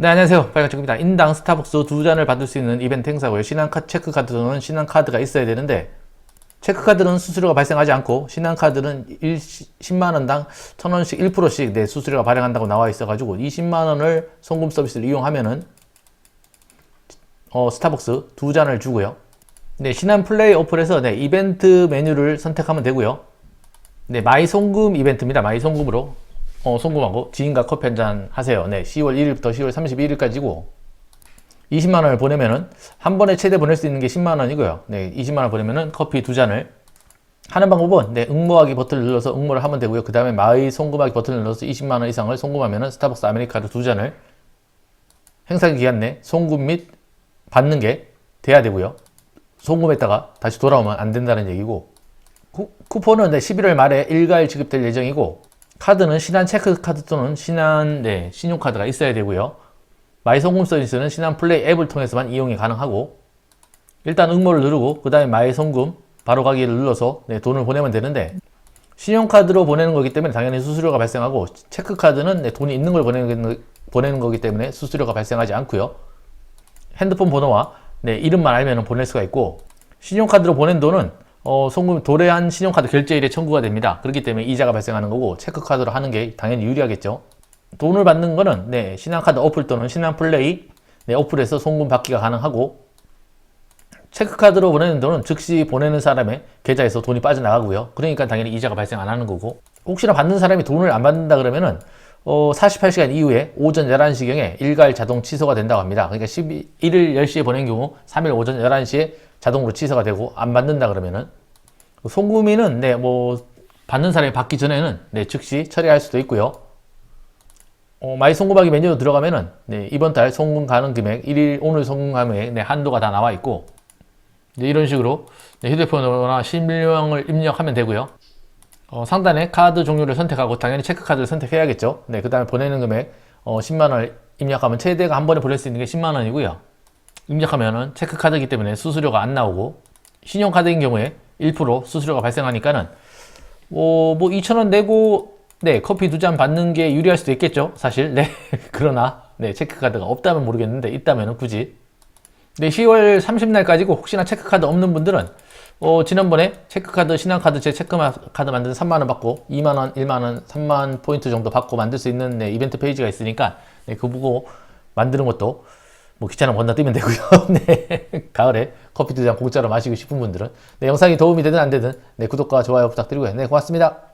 네, 안녕하세요. 빨간쪽입니다. 인당 스타벅스 두 잔을 받을 수 있는 이벤트 행사고요. 신한카 체크카드 또는 신한카드가 있어야 되는데, 체크카드는 수수료가 발생하지 않고, 신한카드는 1, 10만원당 1000원씩 1%씩 내 수수료가 발생한다고 나와 있어가지고, 20만원을 송금 서비스를 이용하면은, 어, 스타벅스 두 잔을 주고요. 네, 신한 플레이 어플에서 네, 이벤트 메뉴를 선택하면 되고요. 네, 마이 송금 이벤트입니다. 마이 송금으로 어, 송금하고 지인과 커피 한 잔 하세요. 네, 10월 1일부터 10월 31일까지고 20만 원을 보내면은 한 번에 최대 보낼 수 있는 게 10만 원이고요. 네, 20만 원 보내면은 커피 두 잔을 하는 방법은 네, 응모하기 버튼을 눌러서 응모를 하면 되고요. 그 다음에 마이 송금하기 버튼을 눌러서 20만 원 이상을 송금하면은 스타벅스 아메리카노 두 잔을 행사 기간 내 송금 및 받는 게 돼야 되고요. 송금했다가 다시 돌아오면 안 된다는 얘기고 쿠, 쿠폰은 네, 11월 말에 일괄 지급될 예정이고 카드는 신한 체크카드 또는 신한 네, 신용카드가 있어야 되고요. 마이 송금 서비스는 신한 플레이 앱을 통해서만 이용이 가능하고 일단 응모를 누르고 그 다음에 마이 송금 바로 가기를 눌러서 네, 돈을 보내면 되는데 신용카드로 보내는 거기 때문에 당연히 수수료가 발생하고 체크카드는 네, 돈이 있는 걸 보내는, 보내는 거기 때문에 수수료가 발생하지 않고요. 핸드폰 번호와 네, 이름만 알면 보낼 수가 있고 신용카드로 보낸 돈은 어, 송금 도래한 신용카드 결제일에 청구가 됩니다. 그렇기 때문에 이자가 발생하는 거고 체크카드로 하는 게 당연히 유리하겠죠. 돈을 받는 거는 네, 신한카드 어플 또는 신한플레이 네, 어플에서 송금 받기가 가능하고 체크카드로 보내는 돈은 즉시 보내는 사람의 계좌에서 돈이 빠져나가고요. 그러니까 당연히 이자가 발생 안 하는 거고 혹시나 받는 사람이 돈을 안 받는다 그러면은 어, 48시간 이후에 오전 11시경에 일괄 자동 취소가 된다고 합니다. 그러니까 11일 10시에 보낸 경우 3일 오전 11시에 자동으로 취소가 되고 안 받는다 그러면은 송금인은 네, 뭐 받는 사람이 받기 전에는 네, 즉시 처리할 수도 있고요. 어, 마이 송금하기 메뉴로 들어가면은 네, 이번 달 송금 가능 금액, 1일 오늘 송금 금액 네, 한도가 다 나와 있고 네, 이런 식으로 네, 휴대폰으로나 실명을 입력하면 되고요. 어, 상단에 카드 종류를 선택하고 당연히 체크카드를 선택해야겠죠. 네, 그 다음에 보내는 금액 어, 10만 원을 입력하면 최대가 한 번에 보낼 수 있는 게 10만 원이고요. 입력하면은 체크카드이기 때문에 수수료가 안 나오고 신용카드인 경우에 1% 수수료가 발생하니까는 뭐, 뭐 2,000원 내고 네, 커피 두 잔 받는 게 유리할 수도 있겠죠. 사실. 네. 그러나 네, 체크카드가 없다면 모르겠는데 있다면 굳이 네, 10월 30날까지고 혹시나 체크카드 없는 분들은 어, 지난번에 체크카드, 신한카드 제 체크카드 만든 3만원 받고 2만원, 1만원, 3만 포인트 정도 받고 만들 수 있는 네, 이벤트 페이지가 있으니까 네, 그거 보고 만드는 것도 뭐 귀찮으면 건너 뛰면 되고요. 네. 가을에 커피 두 잔 공짜로 마시고 싶은 분들은 네, 영상이 도움이 되든 안 되든 네, 구독과 좋아요 부탁드리고요. 네, 고맙습니다.